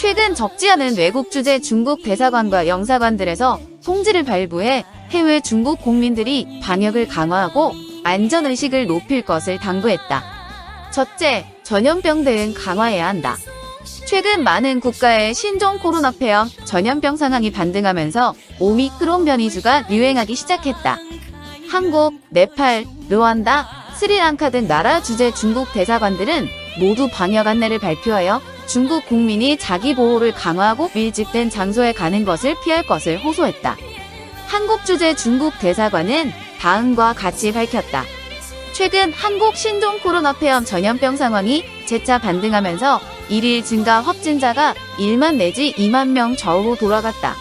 최근 적지 않은 외국 주재 중국 대사관과 영사관들에서 통지를 발부해 해외 중국 국민들이 방역을 강화하고 안전의식을 높일 것을 당부했다. 첫째, 전염병 대응 강화해야 한다. 최근 많은 국가의 신종 코로나 폐렴, 전염병 상황이 반등하면서 오미크론 변이주가 유행하기 시작했다. 한국, 네팔, 르완다, 스리랑카 등 나라 주재 중국 대사관들은 모두 방역 안내를 발표하여 중국 국민이 자기 보호를 강화하고 밀집된 장소에 가는 것을 피할 것을 호소했다. 한국 주재 중국 대사관은 다음과 같이 밝혔다. 최근 한국 신종 코로나 폐렴 전염병 상황이 재차 반등하면서 일일 증가 확진자가 1만 내지 2만 명 저우로 돌아갔다.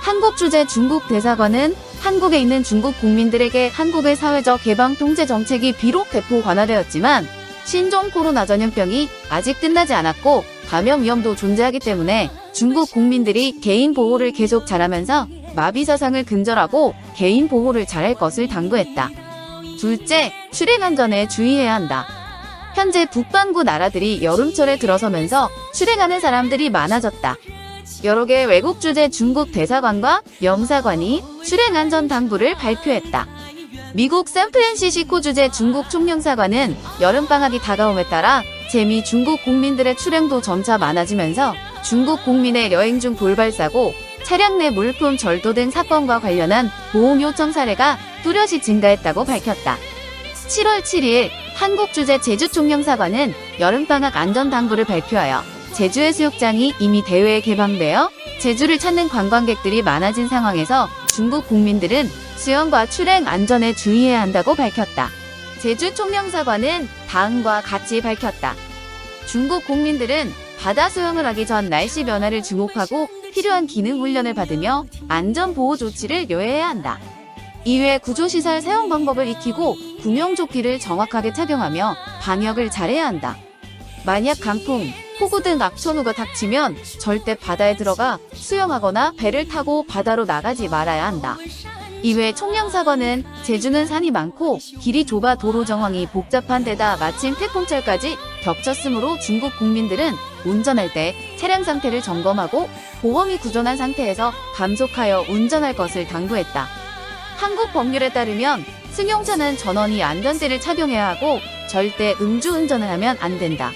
한국 주재 중국 대사관은 한국에 있는 중국 국민들에게 한국의 사회적 개방 통제 정책이 비록 대폭 완화되었지만 신종 코로나 전염병이 아직 끝나지 않았고 감염 위험도 존재하기 때문에 중국 국민들이 개인 보호를 계속 잘하면서 마비 사상을 근절하고 개인 보호를 잘할 것을 당부했다. 둘째, 출행 안전에 주의해야 한다. 현재 북반구 나라들이 여름철에 들어서면서 출행하는 사람들이 많아졌다. 여러 개 외국 주재 중국 대사관과 영사관이 출행 안전 당부를 발표했다. 미국 샌프란시스코 주재 중국 총영사관은 여름방학이 다가옴에 따라 재미 중국 국민들의 출행도 점차 많아지면서 중국 국민의 여행 중 돌발사고 차량 내 물품 절도 등 사건과 관련한 보험 요청 사례가 뚜렷이 증가했다고 밝혔다. 7월 7일 한국 주재 제주 총영사관은 여름방학 안전당부를 발표하여 제주 해수욕장이 이미 대회에 개방되어 제주를 찾는 관광객들이 많아진 상황에서 중국 국민들은 수영과 출행 안전에 주의해야 한다고 밝혔다. 제주 총영사관은 다음과 같이 밝혔다. 중국 국민들은 바다 수영을 하기 전 날씨 변화를 주목하고 필요한 기능 훈련을 받으며 안전 보호 조치를 요해해야 한다. 이외 구조시설 사용 방법을 익히고 구명조끼를 정확하게 착용하며 방역을 잘해야 한다. 만약 강풍, 폭우 등 악천후가 닥치면 절대 바다에 들어가 수영하거나 배를 타고 바다로 나가지 말아야 한다. 이외 총량사관은 제주는 산이 많고 길이 좁아 도로 정황이 복잡한 데다 마침 태풍철까지 겹쳤으므로 중국 국민들은 운전할 때 차량 상태를 점검하고 보험이 구존한 상태에서 감속하여 운전할 것을 당부했다. 한국 법률에 따르면 승용차는 전원이 안전대를 착용해야 하고 절대 음주운전을 하면 안 된다.